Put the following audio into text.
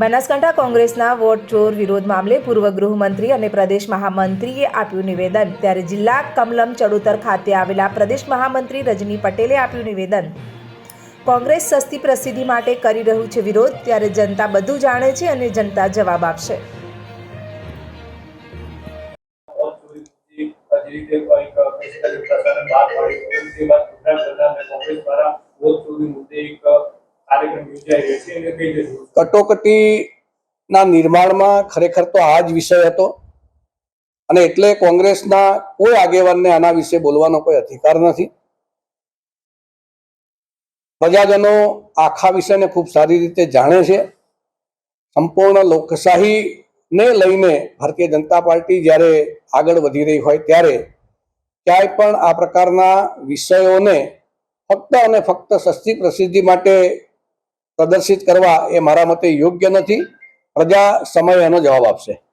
બનાસકાંઠા કોંગ્રેસના વોટ ચોર વિરોધ મામલે પૂર્વ ગૃહમંત્રી અને પ્રદેશ મહામંત્રીએ આપ્યું નિવેદન. ત્યારે જિલ્લા કમલમ ચડોતર ખાતે આવેલા પ્રદેશ મહામંત્રી રજની પટેલે આપ્યું નિવેદન. કોંગ્રેસ સસ્તી પ્રસિદ્ધિ માટે કરી રહ્યું છે વિરોધ, ત્યારે જનતા બધું જાણે છે અને જનતા જવાબ આપશે. મુદ્દે એક કટોકટીના નિર્માણમાં ખરેખર તો આ જ વિષય હતો. અને એટલે કોંગ્રેસના કોઈ આગેવાનને આના વિશે બોલવાનો કોઈ અધિકાર નથી. પ્રજાજનો આખા વિષયને ખૂબ સારી રીતે જાણે છે. સંપૂર્ણ લોકશાહીને લઈને ભારતીય જનતા પાર્ટી જ્યારે આગળ વધી રહી હોય ત્યારે ક્યાંય પણ આ પ્રકારના વિષયોને ફક્ત અને ફક્ત સસ્તી પ્રસિદ્ધિ માટે પ્રદર્શિત કરવા એ મારા મતે યોગ્ય નથી. પ્રજા સમય એનો જવાબ આપશે.